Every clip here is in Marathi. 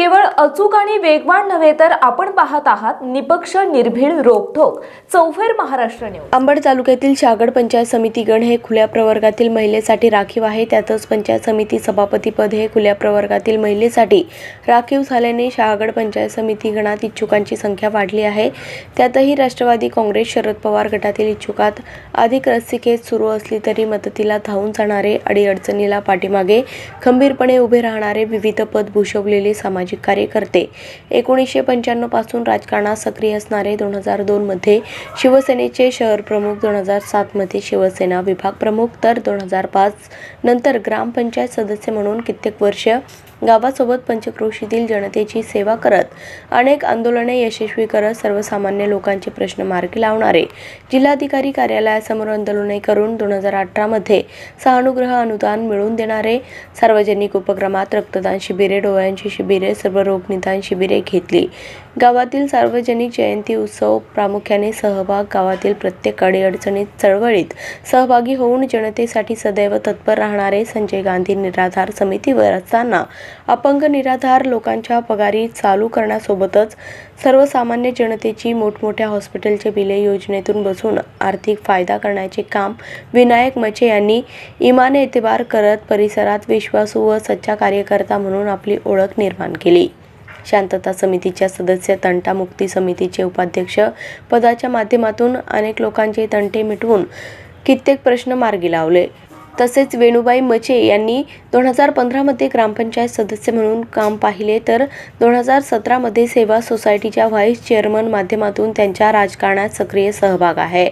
केवळ अचूक आणि वेगवान नव्हे तर आपण पाहत आहात निपक्ष निर्भीड रोखोक चौफेर महाराष्ट्र न्यूज. अंबड तालुक्यातील शहागड पंचायत समिती गण हे खुल्या प्रवर्गातील महिलेसाठी राखीव आहे. त्यातच पंचायत समिती सभापतीपद हे खुल्या प्रवर्गातील महिलेसाठी राखीव झाल्याने शहागड पंचायत समिती गणात इच्छुकांची संख्या वाढली आहे. त्यातही राष्ट्रवादी काँग्रेस शरद पवार गटातील इच्छुकात अधिक रस्सीखेच सुरू असली तरी मदतीला धावून जाणारे अडीअडचणीला पाठीमागे खंबीरपणे उभे राहणारे विविध पद भूषवलेले सामाजिक कार्यकर्ते. एकोणीसशे पंच्याण्णवपासून राजकारणात सक्रिय असणारे दोन हजार दोन मध्ये शिवसेनेचे शहर प्रमुख दोन हजार सात मध्ये शिवसेना विभाग प्रमुख तर दोन हजार पाच नंतर ग्रामपंचायत सदस्य म्हणून कित्येक वर्ष गावासोबत पंचक्रोशीतील जनतेची सेवा करत अनेक आंदोलने यशस्वी करत सर्वसामान्य लोकांचे प्रश्न मार्गी लावणारे. जिल्हाधिकारी कार्यालयासमोर आंदोलने करून दोन हजार अठरामध्ये सहानुग्रह अनुदान मिळवून देणारे सार्वजनिक उपक्रमात रक्तदान शिबिरे डोळ्यांची शिबिरे सर्व रोग निदान शिबिरे घेतली. गावातील सार्वजनिक जयंती उत्सव प्रामुख्याने सहभाग गावातील प्रत्येक अडीअडचणीत चळवळीत सहभागी होऊन जनतेसाठी सदैव तत्पर राहणारे संजय गांधी निराधार समितीवर असताना अपंग निराधार लोकांच्या पगारी चालू करण्यासोबतच सर्वसामान्य जनतेची मोठमोठ्या हॉस्पिटलचे बिले योजनेतून बसून आर्थिक फायदा करण्याचे काम विनायक मचे यांनी इमाने एतबार करत परिसरात विश्वासू व सच्चा कार्यकर्ता म्हणून आपली ओळख निर्माण केली. शांतता समितीच्या सदस्य तंटामुक्ती समितीचे उपाध्यक्ष पदाच्या माध्यमातून अनेक लोकांचे तंटे मिटवून कित्येक प्रश्न मार्गी लावले. तसेच वेणुबाई मचे यांनी दोन हजार पंधरामध्ये ग्रामपंचायत सदस्य म्हणून काम पाहिले तर दोन हजार सतरामध्ये सेवा सोसायटीच्या व्हाईस चेअरमन माध्यमातून त्यांच्या राजकारणात सक्रिय सहभाग आहे.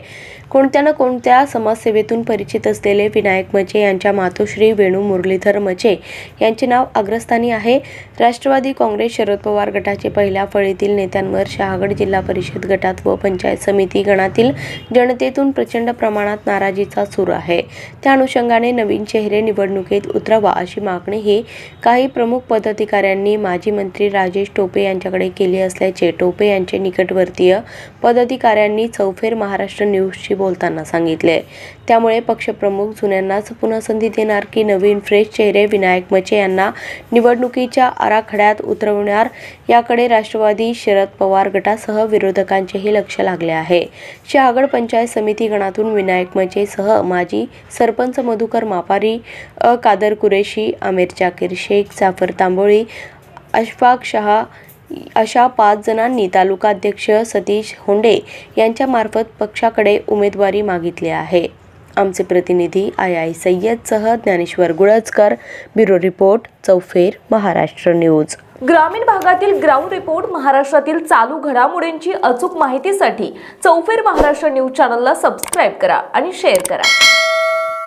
कोणत्या ना कोणत्या समाजसेवेतून परिचित असलेले विनायक मचे यांच्या मातोश्री वेणू मुरलीधर मचे यांचे नाव अग्रस्थानी आहे. राष्ट्रवादी काँग्रेस शरद पवार गटाचे पहिल्या फळीतील नेत्यांवर शहागड जिल्हा परिषद गटात व पंचायत समिती गणातील जनतेतून प्रचंड प्रमाणात नाराजीचा सूर आहे. त्या अनुषंगाने नवीन चेहरे निवडणुकीत उतरावा अशी मागणीही काही प्रमुख पदाधिकाऱ्यांनी माजी मंत्री राजेश टोपे यांच्याकडे केली असल्याचे टोपे यांचे निकटवर्तीय पदाधिकाऱ्यांनी चौफेर महाराष्ट्र न्यूजशी बोलताना सांगितले. त्यामुळे पक्षप्रमुख जुन्यांनाच पुन्हा संधी देणार की नवीन फ्रेश चेहरे विनायक मचे यांना निवडणुकीच्या आराखड्यात उतरवणार याकडे राष्ट्रवादी शरद पवार गटासह विरोधकांचेही लक्ष लागले आहे. शहागड पंचायत समिती गणातून विनायक मचेसह माजी सरपंच मधुकर मापारी अ कादर कुरेशी आमिर जाकीर शेख जाफर तांबोळी अशफाक शहा अशा पाच जणांनी तालुकाध्यक्ष सतीश होंडे यांच्यामार्फत पक्षाकडे उमेदवारी मागितली आहे. आमचे प्रतिनिधी I I सय्यदसह Dnyaneshwar Guljkar. Bureau report Chaufer Maharashtra news. ग्रामीण भागातील ग्राउंड रिपोर्ट महाराष्ट्रातील चालू घडामोडींची अचूक माहितीसाठी चौफेर महाराष्ट्र न्यूज चॅनलला सबस्क्राईब करा आणि शेअर करा.